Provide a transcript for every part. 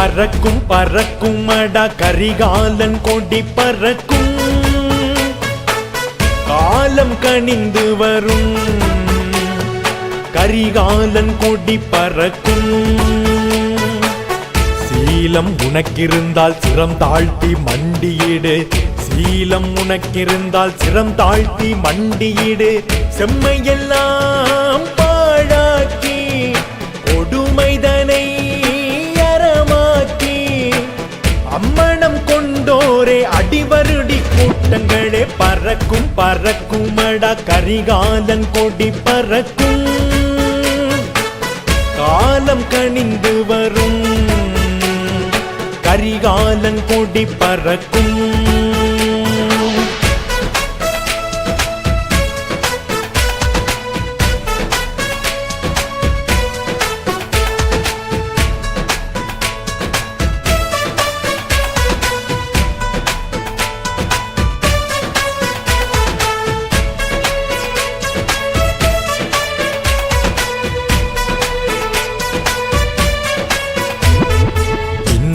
பறக்கும் பறக்கும் அடா கரிகாலன் கொடி பறக்கும். காலம் கணிந்து வரும் கரிகாலன் கொடி பறக்கும். சீலம் உனக்கிருந்தால் சிரம் தாழ்த்தி மண்டியிடு. சீலம் உனக்கிருந்தால் சிரம் தாழ்த்தி மண்டியிடு. செம்மையெல்லாம் கொண்டோரே அடிவருடி கூட்டங்களே பறக்கும் பறக்குமடா கரிகாலன் கொடி பறக்கும். காலம் கணிந்து வரும் கரிகாலன் கொடி பறக்கும்.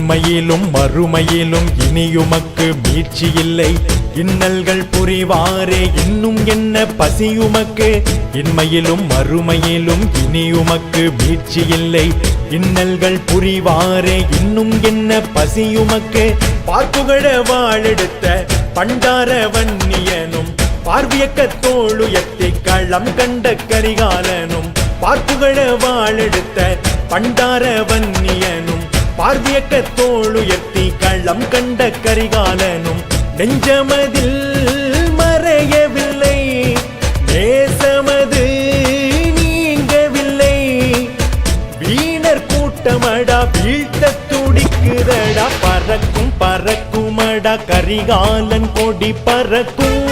இம்மையிலும் மறுமையிலும் இனியுமக்கு மீட்சி இல்லை. இன்னல்கள் புரிவாரே இன்னும் என்ன பசியுமக்கு இன்மையிலும் மறுமையிலும் இனியுமக்கு மீட்சி இல்லை. இன்னல்கள் புரிவாரே இன்னும் என்ன பசியுமக்கு பார்ப்புகழ வாழெடுத்த பண்டார வன்னியனும் பார்வியக்க தோளுயர்த்தி களம் கண்ட கரிகாலனும் பார்ப்புகழ வாழெடுத்த பண்டார வன்னியனும் பார்வியக்க தோளுயர்த்தி களம் கண்ட கரிகாலனும் நெஞ்சமதில் மறையவில்லை. நேசமது நீங்கவில்லை. வீணர் கூட்டமடா வீழ்த்த துடிக்குதடா பறக்கும் பறக்குமடா கரிகாலன் கொடி பறக்கும்.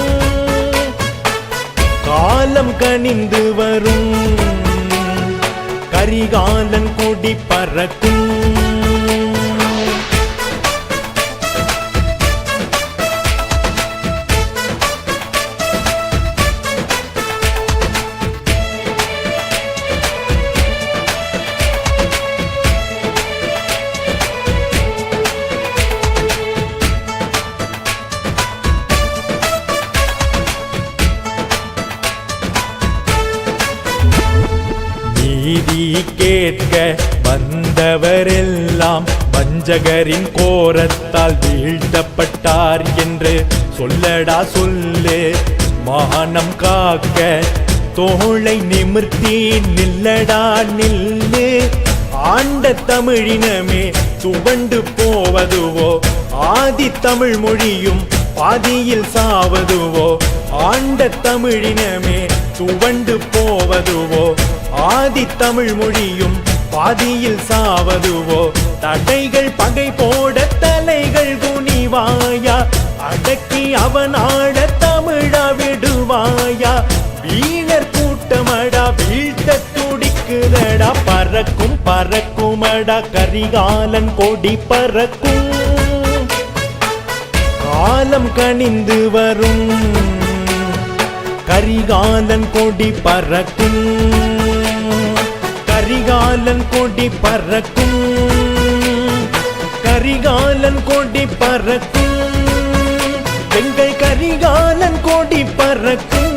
காலம் கனிந்து வரும் கரிகாலன் கொடி பறக்கும். நீதி கேட்க வந்தவரெல்லாம் வஞ்சகரின் கோரத்தால் வீழ்த்தப்பட்டார் என்று சொல்லடா சொல்லு. மானம் காக்க தோளை நிமிர்த்தி நில்லடா நில்லு. ஆண்ட தமிழினமே துவண்டு போவதுவோ? ஆதி தமிழ் மொழியும் பாதியில் சாவதுவோ? ஆண்ட தமிழினமே துவண்டு போவதுவோ? ஆதி தமிழ் மொழியும் பாதியில் சாவதுவோ? தடைகள் பகை போட தலைகள் குனிவாயா? அடக்கி அவன் ஆட தமிழா விடுவாயா? வீணர் கூட்டமடா வீழ்த்த துடிக்குதடா? பறக்கும் பறக்குமடா கரிகாலன் கொடி பறக்கும். காலம் கனிந்து வரும் கரிகாலன் கொடி பறக்கும். கரிகாலன் கொடி பறக்கும். கரிகாலன் கொடி பறக்கும். எங்கள் கரிகாலன் கொடி பறக்கும்.